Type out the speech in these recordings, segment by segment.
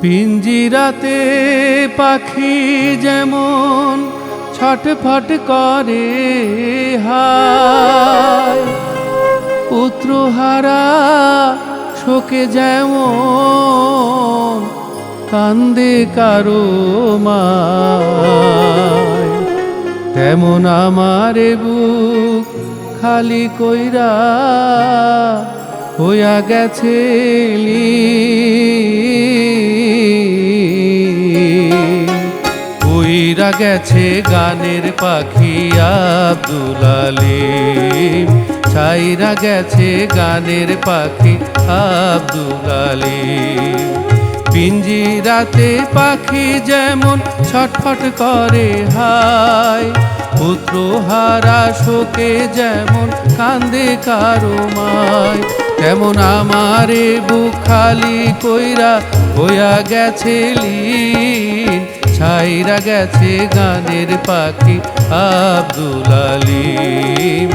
পিঞ্জিরাতে পাখি যেমন ছটফট করে, হায় পুত্রহারা শোকে যেমন কান্দে কারও মা তেমন আমার বুক খালি কইরা হইয়া গেছে লীন। উইরা গেছে গানের পাখি আব্দুল আলিম। ছাইরা গেছে গানের পাখি আব্দুল আলিম। পিঞ্জিরাতে পাখি যেমন ছটফট করে হায় পুত্র হারা শোকে যেমন কান্দে কারও মায়। তেমন আমারে বুক খালি কইরা হইয়া গেছে লীন। ছাইরা গেছে গানের পাখি আব্দুল আলিম।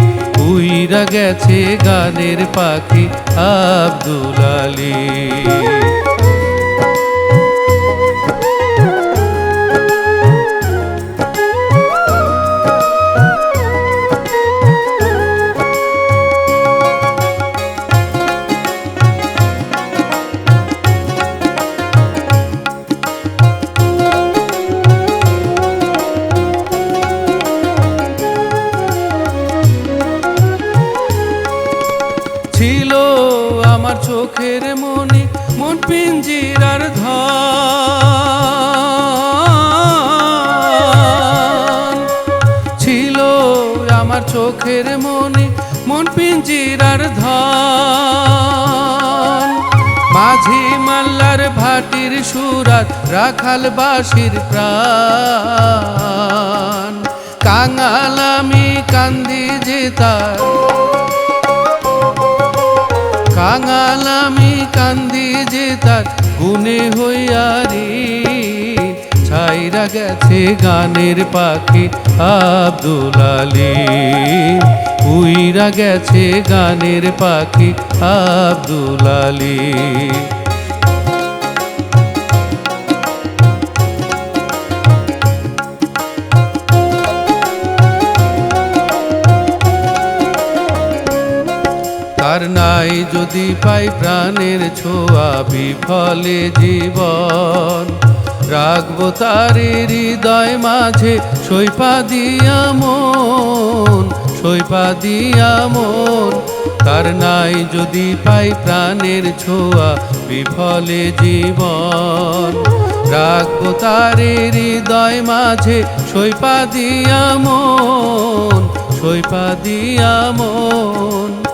উইরা গেছে গানের পাখি আব্দুল আলিম। পিঞ্জিরার ধন ছিল আমার চোখের মনে মন পিঞ্জিরার ধন। মাঝি মাল্লার ভাটির সুরাত, রাখাল বাসির প্রাণ। কাঙালামি কান্দি যেতার কাঙালামি কান্দি যে তার গুনে হইয়ারি ছাইরা গেছে গানের পাখি আব্দুল আলী। উইরা গেছে গানের পাখি আব্দুল আলী। তার নাই যদি পাই প্রাণের ছোঁয়া বিফলে জীবন। রাখব তার হৃদয় মাঝে সৈপা দিয়া মন সৈপা দিয়া মন। তার নাই যদি পাই প্রাণের ছোঁয়া বিফলে জীবন। রাখব তার হৃদয় মাঝে সৈপা দিয়া মন সৈপা দিয়া মন।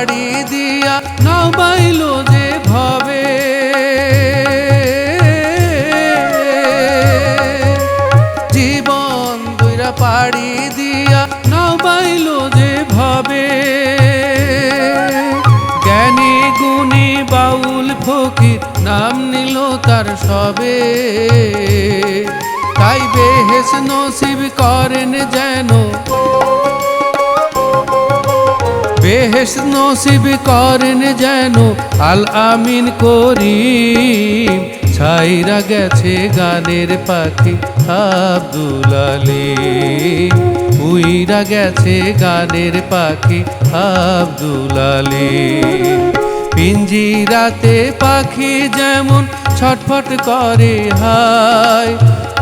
পাড়ি দিয়া নাও বাইল যে ভবে। জীবন দুইরা পাড়ি দিয়া নাও বাইল যে ভবে। জ্ঞানী গুণী বাউল ফকির নাম নিল তার সবে। তাই বেহেস নসিব করেন যেন বেহেস নসিব করেন যেন আল আমিন করিম। ছাইরা গেছে গানের পাখি আব্দুল আলী উইরা গেছে গানের পাখি আব্দুল আলী পিঞ্জিরাতে পাখি যেমন ছটফট করে হায়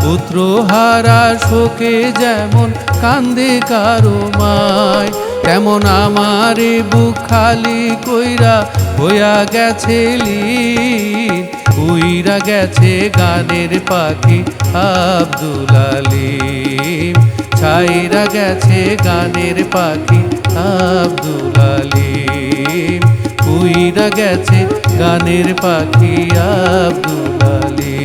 পুত্র হারা শোকে যেমন কান্দে কারও মায়। তেমন আমারে বুক খালি কইরা হইয়া গেছে উইরা গেছে গানের পাখি আব্দুল আলিম। ছাইরা গেছে গানের পাখি আব্দুল আলিম। উইরা গেছে গানের পাখি আব্দুল আলিম।